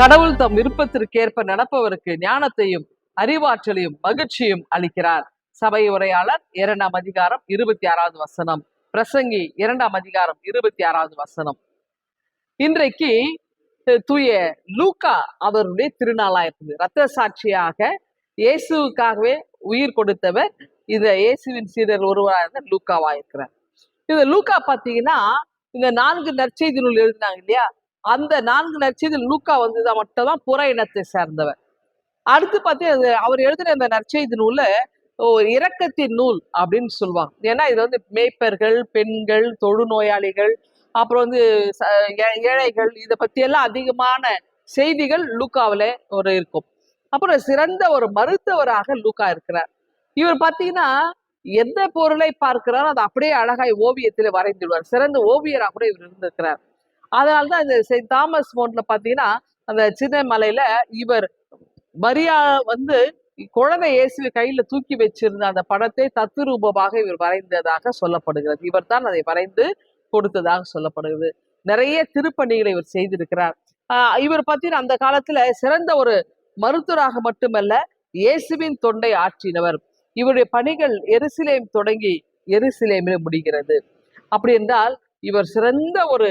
கடவுள் தம் விருப்பத்திற்கேற்ப நடப்பவருக்கு ஞானத்தையும் அறிவாற்றலையும் மகிழ்ச்சியும் அளிக்கிறார். சபை உரையாளர் இரண்டாம் அதிகாரம் இருபத்தி ஆறாவது வசனம். பிரசங்கி இரண்டாம் அதிகாரம் இருபத்தி ஆறாவது வசனம். இன்றைக்கு தூய லூக்கா அவருடைய திருநாளா இருக்குது ரத்த சாட்சியாக இயேசுக்காகவே உயிர் கொடுத்தவர் இந்த இயேசுவின் சீடர் ஒருவராக இருந்த லூக்காவா இருக்கிறார் இந்த லூக்கா பார்த்தீங்கன்னா இந்த நான்கு நற்செய்தி நூல் எழுதினாங்க இல்லையா? அந்த நான்கு நற்செய்தி லூக்கா வந்து மட்டும்தான் புற இனத்தை சேர்ந்தவர் அடுத்து பார்த்தீங்கன்னா அவர் எழுதின இந்த நற்செய்தி நூல ஒரு இரக்கத்தின் நூல் அப்படின்னு சொல்லுவாங்க. ஏன்னா இது வந்து மேய்ப்பர்கள் பெண்கள் தொழுநோயாளிகள் அப்புறம் வந்து ச- ஏ- ஏழைகள் இதை பத்தி எல்லாம் அதிகமான செய்திகள் லூக்காவில் ஒரு இருக்கும். அப்புறம் சிறந்த ஒரு மருத்துவராக லூக்கா இருக்கிறார். இவர் பார்த்தீங்கன்னா எந்த பொருளை பார்க்கிறாரோ அதை அப்படியே அழகாய் ஓவியத்தில் வரைந்துடுவார் சிறந்த ஓவியராக கூட இவர் இருந்திருக்கிறார். அதனால தான் இந்த செயின்ட் தாமஸ் மோன்ல பார்த்தீங்கன்னா அந்த சின்ன மலையில இவர் மரியா வந்து குழந்தை இயேசுவை கையில தூக்கி வச்சிருந்த அந்த படத்தை தத்துரூபமாக இவர் வரைந்ததாக சொல்லப்படுகிறது. இவர் தான் அதை வரைந்து கொடுத்ததாக சொல்லப்படுகிறது. நிறைய திருப்பணிகளை இவர் செய்திருக்கிறார். ஆஹ் இவர் பார்த்தீங்கன்னா அந்த காலத்துல சிறந்த ஒரு மருத்துவராக மட்டுமல்ல இயேசுவின் தொண்டை ஆற்றினவர். இவருடைய பணிகள் எருசிலேம் தொடங்கி எருசிலேமில் முடிகிறது. அப்படி என்றால் இவர் சிறந்த ஒரு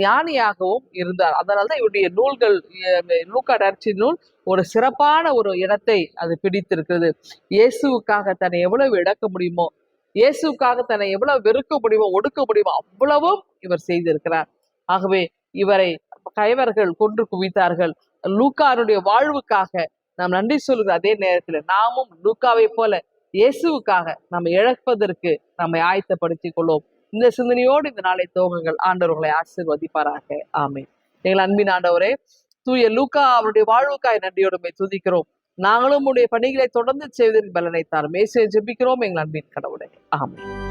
ஞானியாகவும் இருந்தார். அதனால்தான் இவருடைய நூல்கள் அஹ், நூல் ஒரு சிறப்பான ஒரு இடத்தை அது பிடித்திருக்கிறது. இயேசுவுக்காக தன்னை எவ்வளவு இழக்க முடியுமோ இயேசுவுக்காக தன்னை எவ்வளவு வெறுக்க முடியுமோ ஒடுக்க முடியுமோ அவ்வளவும் இவர் செய்திருக்கிறார். ஆகவே இவரை கைவர்கள் கொன்று குவித்தார்கள். லூக்காருடைய வாழ்வுக்காக நாம் நன்றி சொல்கிற அதே நேரத்தில் நாமும் லூக்காவை போல இயேசுவுக்காக நம்ம இழப்பதற்கு நம்மை ஆயத்தப்படுத்திக் கொள்வோம். இந்த சிந்தனையோடு இந்த நாளை துவங்குங்கள். ஆண்டவர்களை ஆசிர்வதிப்பாராக. ஆமே எங்கள் அன்பின் ஆண்டவரே தூய லூக்கா அவருடைய வாழ்வுக்காய் நன்றியோடுமை துதிக்கிறோம். நாங்களும் உடைய பணிகளை தொடர்ந்து செய்வதற்கு பலனை தாரும். மேசை ஜெபிக்கிறோம் எங்கள் அன்பின் கடவுளே. ஆமென்.